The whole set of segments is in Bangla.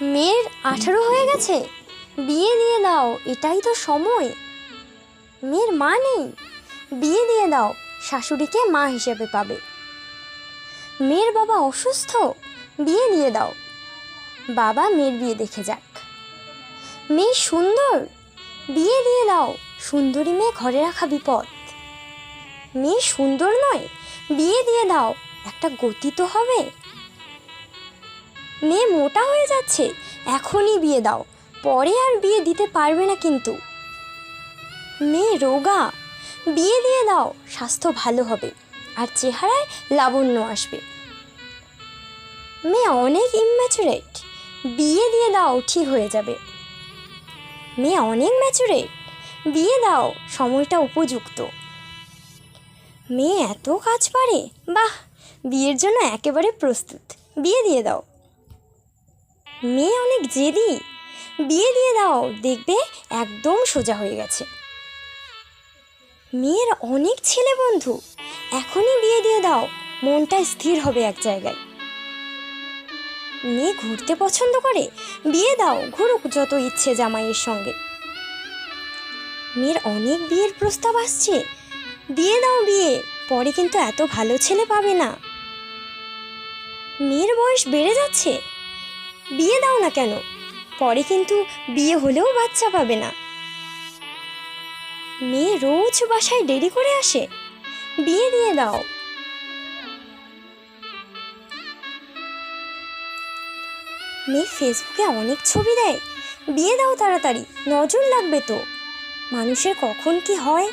মেয়ের আঠারো হয়ে গেছে। বিয়ে দিয়ে দাও, এটাই তো সময়। মেয়ের মা নেই। বিয়ে দিয়ে দাও, শাশুড়িকে মা হিসেবে পাবে। মেয়ের বাবা অসুস্থ, বিয়ে দিয়ে দাও। বাবা মেয়ের বিয়ে দেখে যাক। মেয়ে সুন্দর, বিয়ে দিয়ে দাও, সুন্দরী মেয়ে ঘরে রাখা বিপদ। মেয়ে সুন্দর নয়, বিয়ে দিয়ে দাও, একটা গতি তো হবে। মেয়ে মোটা হয়ে যাচ্ছে, এখনই বিয়ে দাও, পরে আর বিয়ে দিতে পারবে না কিন্তু। মেয়ে রোগা, বিয়ে দিয়ে দাও, স্বাস্থ্য ভালো হবে, আর চেহারায় লাবণ্য আসবে। মেয়ে অনেক ইম্যাচুরেট বিয়ে দিয়ে দাও, ঠিক হয়ে যাবে। মেয়ে অনেক ম্যাচুরেট বিয়ে দাও, সময়টা উপযুক্ত। মেয়ে এত কাজ পারে, বাহ, বিয়ের জন্য একেবারে প্রস্তুত, বিয়ে দিয়ে দাও। মেয়ে অনেক জেদি। বিয়ে দিয়ে দাও, দেখবে একদম সোজা হয়ে গেছে। মেয়ের অনেক ছেলে বন্ধু, এখনই বিয়ে দিয়ে দাও, মনটা স্থির হবে এক জায়গায়। মেয়ে ঘুরতে পছন্দ করে, বিয়ে দাও, ঘুরুক যত ইচ্ছে জামাইয়ের সঙ্গে। মেয়ের অনেক বিয়ের প্রস্তাব আসছে, দিয়ে দাও বিয়ে, পরে কিন্তু এত ভালো ছেলে পাবে না। মেয়ের বয়স বেড়ে যাচ্ছে বিয়ে দাও না কেন? পরে কিন্তু বিয়ে হলেও বাচ্চা পাবে না। মেয়ে রোজ বাসায় দেরি করে আসে। বিয়ে দিয়ে দাও। মেয়ে ফেসবুকে অনেক ছবি দেয়। বিয়ে দাও তাড়াতাড়ি, নজর লাগবে তো। মানুষের কখন কি হয়?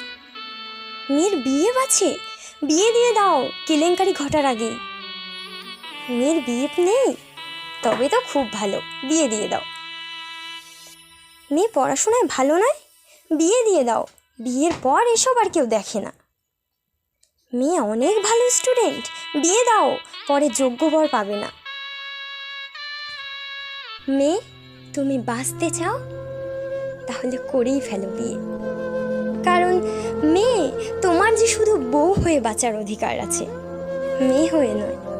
মেয়ের বিয়ে বাছে? বিয়ে দিয়ে দাও, কেলেঙ্কারি ঘটার আগে। মেয়ের বিয়ে নেই? তবে তো খুব ভালো। বিয়ে দিয়ে দাও। মেয়ে পড়াশোনায় ভালো নয়? বিয়ে দিয়ে দাও। বিয়ের পর এসব আর কেউ দেখে না। মেয়ে অনেক ভালো স্টুডেন্ট বিয়ে দাও। পরে যোগ্য বর পাবে না। মেয়ে, তুমি বাঁচতে চাও? তাহলে করেই ফেলো বিয়ে। কারণ মেয়ে, তোমার যে শুধু বউ হয়ে বাঁচার অধিকার আছে। মেয়ে হয়ে নয়।